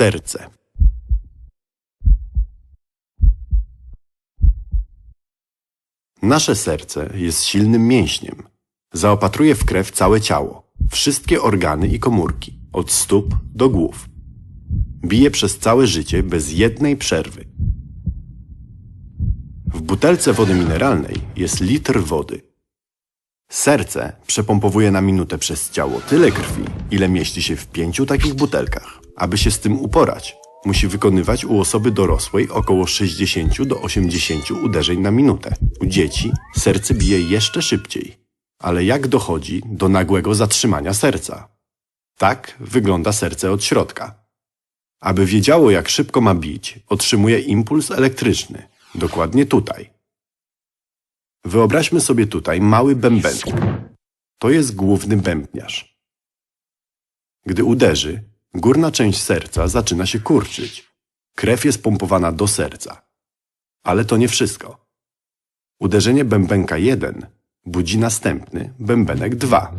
Serce. Nasze serce jest silnym mięśniem. Zaopatruje w krew całe ciało, wszystkie organy i komórki, od stóp do głów. Bije przez całe życie bez jednej przerwy. W butelce wody mineralnej jest litr wody. Serce przepompowuje na minutę przez ciało tyle krwi, ile mieści się w pięciu takich butelkach. Aby się z tym uporać, musi wykonywać u osoby dorosłej około 60 do 80 uderzeń na minutę. U dzieci serce bije jeszcze szybciej. Ale jak dochodzi do nagłego zatrzymania serca? Tak wygląda serce od środka. Aby wiedziało, jak szybko ma bić, otrzymuje impuls elektryczny. Dokładnie tutaj. Wyobraźmy sobie tutaj mały bębenek. To jest główny bębniarz. Gdy uderzy, górna część serca zaczyna się kurczyć. Krew jest pompowana do serca. Ale to nie wszystko. Uderzenie bębenka 1 budzi następny bębenek 2.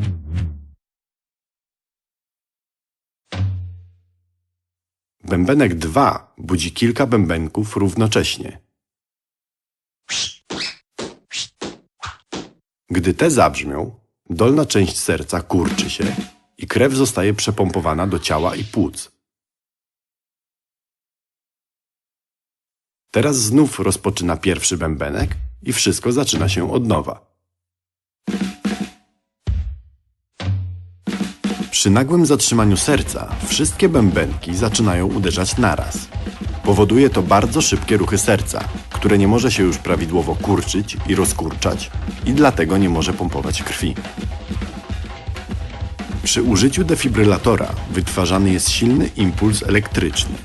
Bębenek 2 budzi kilka bębenków równocześnie. Gdy te zabrzmią, dolna część serca kurczy się i krew zostaje przepompowana do ciała i płuc. Teraz znów rozpoczyna pierwszy bębenek i wszystko zaczyna się od nowa. Przy nagłym zatrzymaniu serca wszystkie bębenki zaczynają uderzać naraz. Powoduje to bardzo szybkie ruchy serca, które nie może się już prawidłowo kurczyć i rozkurczać i dlatego nie może pompować krwi. Przy użyciu defibrylatora wytwarzany jest silny impuls elektryczny.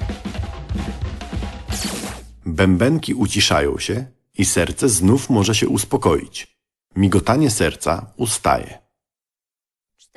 Bębenki uciszają się i serce znów może się uspokoić. Migotanie serca ustaje.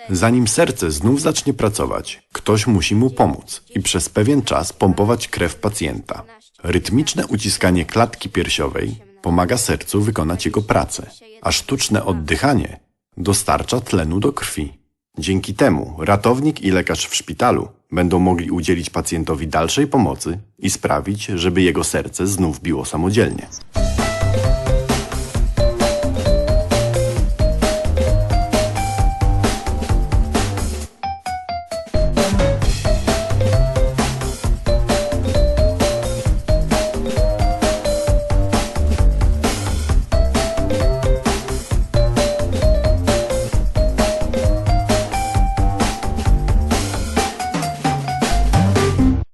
Zanim serce znów zacznie pracować, ktoś musi mu pomóc i przez pewien czas pompować krew pacjenta. Rytmiczne uciskanie klatki piersiowej pomaga sercu wykonać jego pracę, a sztuczne oddychanie dostarcza tlenu do krwi. Dzięki temu ratownik i lekarz w szpitalu będą mogli udzielić pacjentowi dalszej pomocy i sprawić, żeby jego serce znów biło samodzielnie.